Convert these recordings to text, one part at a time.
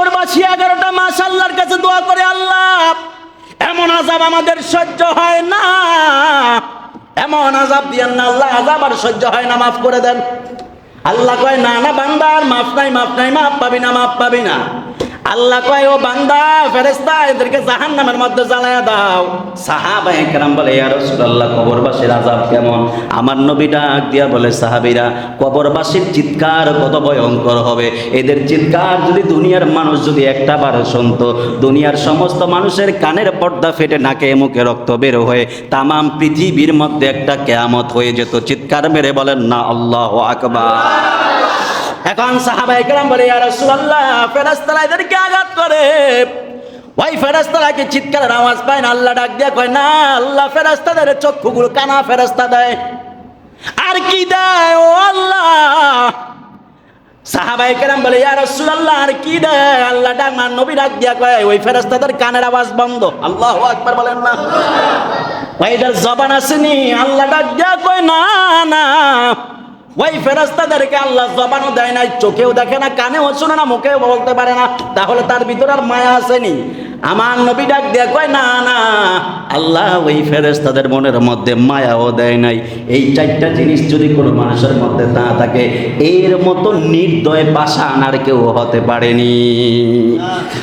কবরবাসী এগারোটা মাস আল্লাহর কাছে দোয়া করে, আল্লাহ, এমন আজাব আমাদের সহ্য হয় না। এমন আজাব দিয়েন না, আল্লাহ আজাব আর সহ্য হয় না, মাফ করে দেন। আল্লাহ কয়, না না বান্দার মাফ নাই মাফ নাই, মাফ পাবি না, মাফ পাবি না। আল্লাহ কয়, ও বান্দা ফেরেস্তা এদেরকে জাহান নামের মধ্যে জ্বালায়া দাও। সাহাবা একরাম বলে, ইয়া রাসূলুল্লাহ, কবরবাসীর আযাব কেমন? আমার নবী ডাক দিয়া বলে, সাহাবীরা, কবরবাসীর চিৎকার কত ভয়ঙ্কর হবে। এদের চিৎকার যদি দুনিয়ার মানুষ যদি একটা বার শুনতো, দুনিয়ার সমস্ত মানুষের কানের পর্দা ফেটে নাকে মুখে রক্ত বের হয়ে তামাম পৃথিবীর মধ্যে একটা কেয়ামত হয়ে যেত। চিৎকার মেরে বলেন, না, আল্লাহ আকবার। এখন সাহাবাই কেরাম বলে, ইয়া রাসূলুল্লাহ, ফেরেশতারা এদেরকে আঘাত করে। ওই ফেরেশতারাকে চিৎকারের আওয়াজ পায় না? আল্লাহ ডাক দিয়া কয়, না, আল্লাহ ফেরেশতাদের চক্ষুগুলো কানা ফেরেশতা দেয়। আর কি দেয়? ও আল্লাহ। সাহাবাই কেরাম বলে, ইয়া রাসূলুল্লাহ, আর কি দেয়? আল্লাহ ডাক মান নবী ডাক দিয়া কয়, ওই ফেরেশতাদের কানের আওয়াজ বন্ধ। আল্লাহু আকবার বলেন না। ওইটার জবান আসেনি, আল্লাহ ডাক দিয়া কয়, না না। ওই ফেরাস্তাদেরকে আল্লাহ জবানও দেয় নাই চোখেও দেখে না কানেও শোনে না মুখেও বলতে পারে না। তাহলে তার ভিতরে আর মায়া আসেনি আমার নবী ডাক দিয়ে কয় না না আল্লাহ ওই ফেরেস্তাদের মনের মধ্যে মায়াও দেয় নাই। এই চারটা জিনিস যদি কোনো মানুষের মধ্যে না থাকে এর মতো নির্দয় পাশা আনার কেউ হতে পারেনি।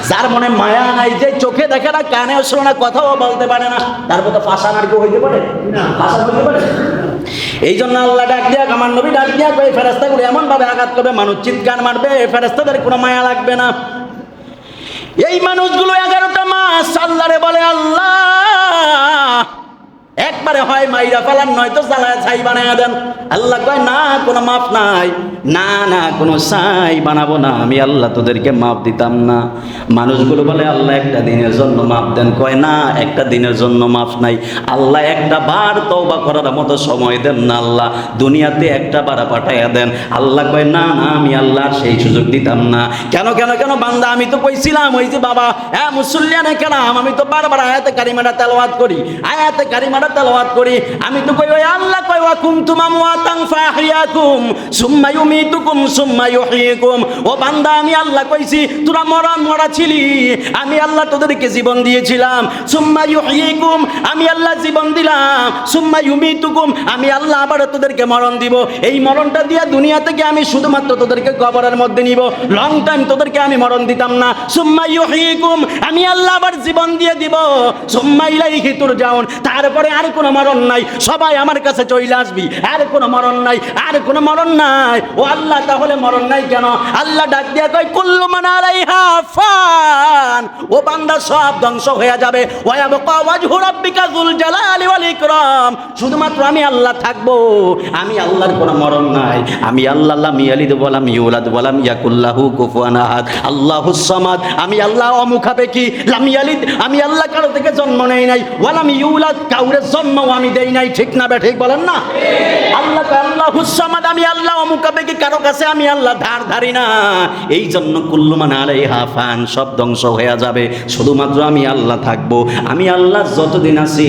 যার মনে মায়া নাই যে চোখে দেখে না কানেও শোনে না কথাও বলতে পারে না তার মতো পাশা আনার কেউ হইতে পারে? হইতে পারে? এই জন্য আল্লাহ ডাক দিয়া, আমার নবী ডাক দিয়া ফেরেস্তাগুলো এমন ভাবে আঘাত করবে, মানুষ চিৎকার মারবে এই ফেরেস্তাদের কোনো মায়া লাগবে না। এই মানুষগুলো এগারোটা মাস আল্লাহরে বলে, আল্লাহ একবারে হয় মাইরা ফেলান নয়তো জ্বালায় ছাই বানায় দেন। আল্লাহ কয়, না, কোনো মাফ নাই। না না, কোনো ছাই বানাবো না। আমি আল্লাহ তোদেরকে মাফ দিতাম না। মানুষগুলো বলে, আল্লাহ একটা দিনের জন্য মাফ দেন। কয়, না, একটা দিনের জন্য মাফ নাই। আল্লাহ একটা বার তওবা করার মতো সময় দেন না আল্লাহ। দুনিয়াতে একটা বার পাঠাইয়া দেন। আল্লাহ কয়, না না, আমি আল্লাহ সেই সুযোগ দিতাম না। কেন কেন কেন, বান্দা, আমি তো কইছিলাম, ওই যে বাবা হ্যাঁ মুসল্লিয়ানে কেনাম আমি তো বারবার আয়াতে কারিমাটা তেলাওয়াত করি। আয়াতে কারিমাটা তেলাওয়াত করি। আমি তো কই আল্লাহ কই আমওয়াতান ফাহিয়াকুম সুম্মা ইউমিতুকুম, সুম্মা ও বান্দা, আমি আল্লাহ কইছি, তোরা মরা মরা ছিলি, আমি আল্লাহ তোদেরকে জীবন দিয়েছিলাম। সুম্মা আমি আল্লাহ জীবন দিলাম। সুম্মা ইউমিতুকুম, আমি আল্লাহ আবার তোদেরকে মরণ দিব। এই মরণটা দিয়া দুনিয়া থেকে আমি শুধুমাত্র তোদেরকে কবরের মধ্যে নিব। লং টাইম তোদেরকে আমি মরণ দিতাম না। সুম্মা ইউহয়িকুম আমি আল্লাহ আবার জীবন দিয়ে দিব। সুম্মা ইলাইহি তুরজাউন, তারপরে আর কোনো মরণ নাই। সবাই আমার কাছে চইলে আসবি। আর কোনো মরণ নাই, আর কোনো মরণ নাই। ও আল্লাহ, তাহলে মরণ নাই কেন? আল্লাহ ডাক দিয়া কয়, কুল্লু আলাইহা ফান ও বান্দা সব ধ্বংস হয়ে যাবে। শুধুমাত্র আমি আল্লাহ থাকব। আমি আল্লাহর কোনো মরণ নাই। আমি আল্লাহ লাম ইয়ালিদ ওয়ালাম ইউলাদ ওয়ালাম ইয়াকুল্লাহু কুফুয়ান আহাদ। আল্লাহুস সামাদ। আমি আল্লাহ অমুখাপেক্ষী লাম ইয়ালিদ আমি আল্লাহ কারও থেকে জন্ম নেই নাই। ওয়ালাম ইউলাদ কাউরে জন্মও আমি দেই নাই। ঠিক না বে ঠিক বলেন না? আল্লাহ আল্লাহ হুসামাদ আমি আল্লাহ অমুকাবেগে কারও কাছে আমি আল্লাহ ধার ধারি না। এই জন্য কুল্লুমান আলাই হাফান সব ধ্বংস হয়ে যাবে। শুধুমাত্র আমি আল্লাহ থাকব। আমি আল্লাহ যতদিন আছি,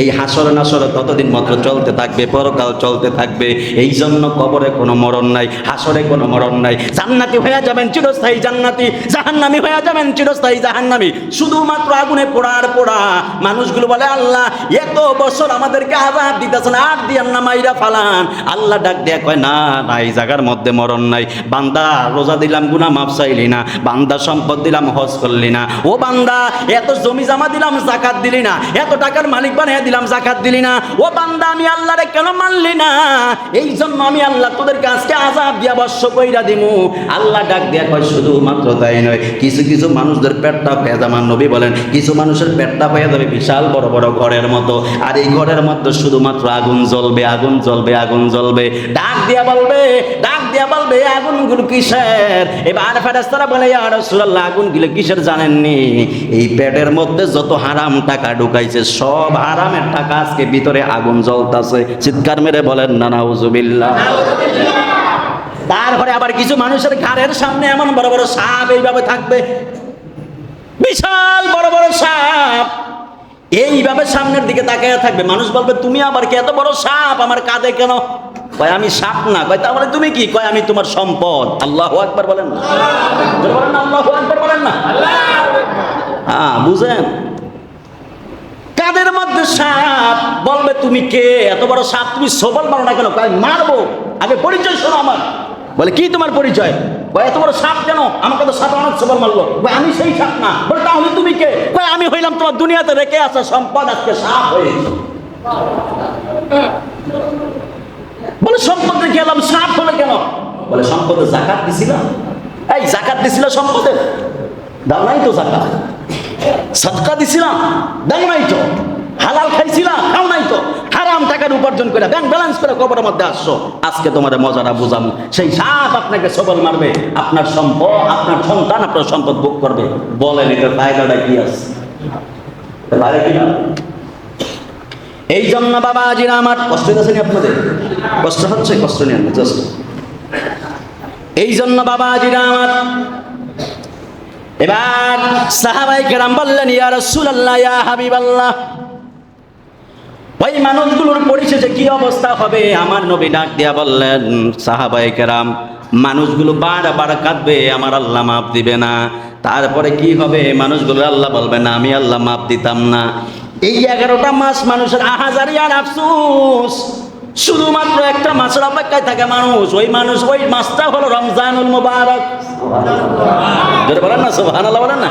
এই হাসর নাসর ততদিন মাত্র চলতে থাকবে, পরকাল চলতে থাকবে। এই জন্য কবরে কোনো মরণ নাই, হাসরে কোনো মরণ নাই। জান্নাতি হয়ে যাবেন চিরস্থায়ী জান্নাতি, জাহান্নামি হয়ে যাবেন চিরস্থায়ী জাহান্নামি। শুধুমাত্র আগুনে পোড়ার পোড়া, মানুষগুলো বলে, আল্লাহ, এত বছর আমাদেরকে আজাদ দিতেছেন, আর দিয়ান না মাইরা ফালান। আল্লাহ ডাক দেয়া কয়, না না, এই জায়গার মধ্যে মরণ নাই। বান্দা, রোজা দিলাম গুনা মাপ চাইলি না। বান্দা, সম্পদ দিলাম, হজ করলি না। ও বান্দা, এত জমি জামা দিলাম, জাকাত দিলি না। এত টাকার মালিক বানিয়ে দিলাম, জাকাত দিলি না। ও বান্দা, আমি আল্লাহরে কেন মানলি না? এই জন্য আমি আল্লাহ তোদেরকে আজকে আজাব দিয়া বর্ষ কইরা দিমু। আল্লাহ ডাক দেয়া কয় শুধুমাত্র তাই নয়, কিছু কিছু মানুষদের পেটটা পেয়ে আমার নবী বলেন, কিছু মানুষের পেটটা পেয়ে যাবে বিশাল বড় বড় ঘরের মতো। আর এই ঘরের মধ্যে শুধুমাত্র আগুন জ্বলবে আগুন জ্বলবে আগুন জ্বলবে। ডাক দিয়া বলবে, ডাক দিয়া বলবে, আগুনগুলো কিসের? এবার ফেরেস্তারা বলে আর রাসূলুল্লাহ আগুনগুলো কিসের জানেননি এই পেটের মধ্যে যত হারাম টাকা ঢুকাইছে, সব হারামের টাকা আজকে ভিতরে আগুন জ্বলতাছে। চিৎকার মেরে বলেন, না নাউজুবিল্লাহ তারপরে আবার কিছু মানুষের ঘাড়ের সামনে এমন বড় বড় সাপ এইভাবে থাকবে। বিশাল বড় বড় সাপ। এইভাবে সামনের দিকে তাকিয়ে থাকবে। মানুষ বলবে, তুমি আবার কি এত বড় সাপ? আমার কাঁধে কেন? কয়, আমি সাপ না। কয়, তাহলে তুমি কি? কয়, আমি তোমার সম্পদ। আল্লাহ আকবার বলেন বলেন না আল্লাহ আকবার বলেন না হ্যাঁ বুঝেন? কাদের মধ্যে সাপ? বলবে, তুমি কে? এত বড় সাপ, তুমি সবল মারো না কেন? কয়, মারবো। আগে পরিচয় শোনো আমার। বলে, কি তোমার পরিচয়? এত বড় সাপ কেন? আমাকে তো সাপ অনেক সবল মারলো। আমি সেই সাপ না। বলে, তাহলে তুমি কে? আমি হইলাম তোমার দুনিয়াতে রেখে আসা সম্পদ, আজকে সাপ হয়েছে। বলে, সম্পদ রেখে এলাম, সাপ হলে কেন? বলে, সম্পদে জাকাত দিছিলাম। এই, জাকাত দিছিল সম্পদে? দাও, নাই তো জাকাত। সদকা দিছিলাম দাও নাই তো। হালাল খাইছিলাম, খাও নাই তো। হারাম টাকার উপার্জন করে ব্যাংক ব্যালেন্স করে কবরের মধ্যে আসছো। আজকে তোমার মজাটা বুঝাবো সেই সাপ আপনাকে সবল মারবে। আপনার সম্পদ, আপনার সন্তান, আপনার সম্পদ ভোগ করবে। বলেন এটার ফায়দাটা কি আছে? এই জন্য বাবা আজিরা আমার কষ্ট হচ্ছে আপনাদের? কষ্ট হচ্ছে, কষ্ট নেই এই জন্য বাবা আজিরা আমার এবার সাহাবাই কেরাম বললেন ইয়ার ইয়া রাসূলুল্লাহ, ইয়া হাবিবাল্লাহ। ওই মানুষগুলোর পরিশেষে কি অবস্থা হবে, আমার নবী ডাক দিয়া বললেন, সাহাবাই কেরাম, মানুষগুলো বারবার কাঁদবে, আমার আল্লাহ মাপ দিবে না। তারপরে কি হবে? মানুষগুলো, আল্লাহ বলবে না, আমি আল্লাহ মাপ দিতাম না। এই এগারোটা মাস মানুষের আহাজারি আর আফসুস। শুধুমাত্র একটা মাসের অপেক্ষায় থাকে মানুষ। ওই মানুষ, ওই মাসটা হলো রমজানুল মুবারক। জোরে বলেন না, সুবহানাল্লাহ বলেন না।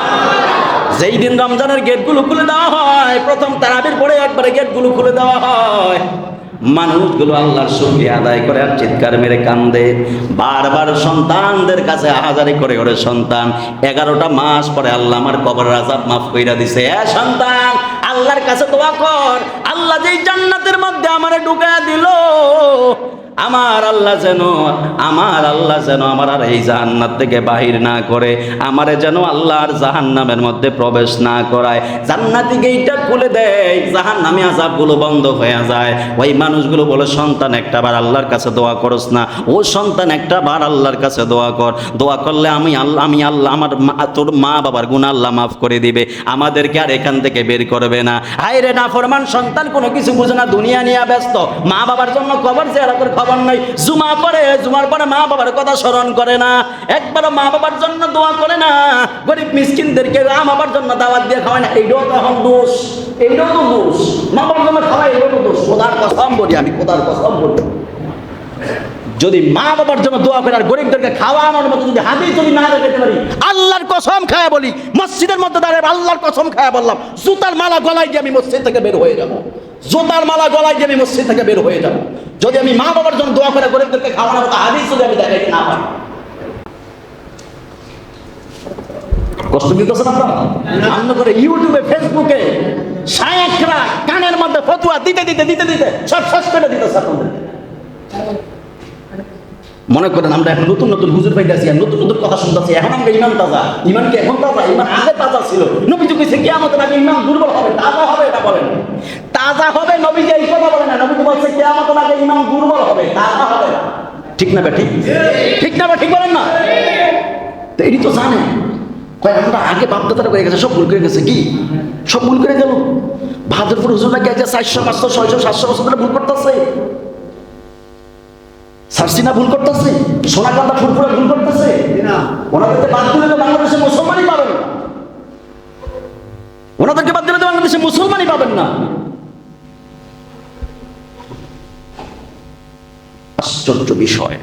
যেই দিন রমজানের গেটগুলো খুলে দেওয়া হয়, প্রথম তারাবির পরে একবারে গেটগুলো খুলে দেওয়া হয়। মানুষগুলো আল্লাহর সঙ্গে আদায় করে আর চিৎকার মেরে কান্দে। বারবার সন্তানদের কাছে আহাজারি করে ওরে সন্তান, এগারোটা মাস পরে আল্লাহ আমার কবর আজাব মাফ কইরা দিছে। এ সন্তান, আল্লাহর কাছে দোয়া কর। আল্লাহ যেই জান্নাতের মধ্যে আমারে ঢুকায়া দিল আমার আল্লাহ যেন, আমার আল্লাহ যেন আমার আর এই জাহান্নার থেকে বাহির না করে, আমারে যেন আল্লাহর জাহান্নামের মধ্যে প্রবেশ না করায়। জান্নাতিকে গেইটা খুলে দেয় জাহান্নামে আজাবগুলো বন্ধ হয়ে যায়। ওই মানুষগুলো বলে, সন্তান, একটা বার আল্লাহর কাছে দোয়া করস না। ও সন্তান, একটা বার আল্লাহর কাছে দোয়া কর। দোয়া করলে আমি আল্লাহ আমি আল্লাহ, আমার তোর মা বাবার গুণ আল্লাহ মাফ করে দিবে। আমাদেরকে আর এখান থেকে বের করবে না। হায় রে না ফরমান সন্তান কোনো কিছু বুঝে না, দুনিয়া নিয়ে ব্যস্ত। মা বাবার জন্য খবর যে এরকম খবর নাই। জুমা পরে, জুমার পরে মা বাবার কথা স্মরণ করে না। একবারও মা বাবার জন্য দোয়া করে না। গরিব মিসকিনদেরকে মা বাবার জন্য দাওয়াত দিয়ে খাওয়ায় না। এইটাও তো এখন দোষ। এইটাও তো দোষ। মা বাবার খাওয়াই এটাও তো দোষ। কসম বলি আমি, খোদার কসম বলি। যদি মা বাবার জন্য দোয়া করে, আর গরিবদেরকে খাওয়ানোর মতো যদি হাতেই যদি না রেখেতে পারি, আল্লাহর কসম খায়া বলি, মসজিদের মধ্যে দাঁড়িয়ে আল্লাহর কসম খায়া বললাম, জুতার মালা গলায় দিয়ে আমি মসজিদ থেকে বের হয়ে যাব। জুতার মালা গলায় দিয়ে আমি মসজিদ থেকে বের হয়ে যাব। যদি আমি মা বাবার জন্য দোয়া করে গরিবদেরকে খাওয়ানোর মতো হাদিস যদি আমি দেখাইতে না পারি কষ্ট দিতেছেন আপনারা? অন্য করে ইউটিউবে, ফেসবুকে শায়েকরা কানের মধ্যে ফতুয়া দিতে দিতে দিতে দিতে সব শেষ করে দিতেছে আপনাদের। মনে করেন আমরা এখন নতুন নতুন হুজুর পাইতেছি, আর নতুন নতুন কথা শুনতেছি। এখন আমরা ইমান তাজা। ইমান কি এখন তাজা? ইমান আগে তাজা ছিল। নবী তো কইছে, কিয়ামতের আগে ইমান দুর্বল হবে, তাজা হবে এটা বলেন। তাজা হবে নবী যে এই কথা বলে না নবী বলছে, কিয়ামতের আগে ইমান দুর্বল হবে, তাজা হবে। ঠিক না বে, ঠিক? ঠিক না ঠিক বলেন না? তো এটি তো জানে কয় আমরা আগে বাপদাদারা করে গেছে সব ভুল করে গেছে কি? সব ভুল করে গেল। ভাদরপুর হুজুররা গেছে চারশো পাঁচশো ছয়শো সাতশো বছর ধরে ভুল করতেছে? সার্সিনা ভুল করতেছে? সোনাকান্দা ভুল করতেছে? ওনাদেরকে বাদ দিলে তো বাংলাদেশে মুসলমানই পাবেন। না ওনাদেরকে বাদ দিলে তো বাংলাদেশে মুসলমানই পাবেন না। আশ্চর্য বিষয়।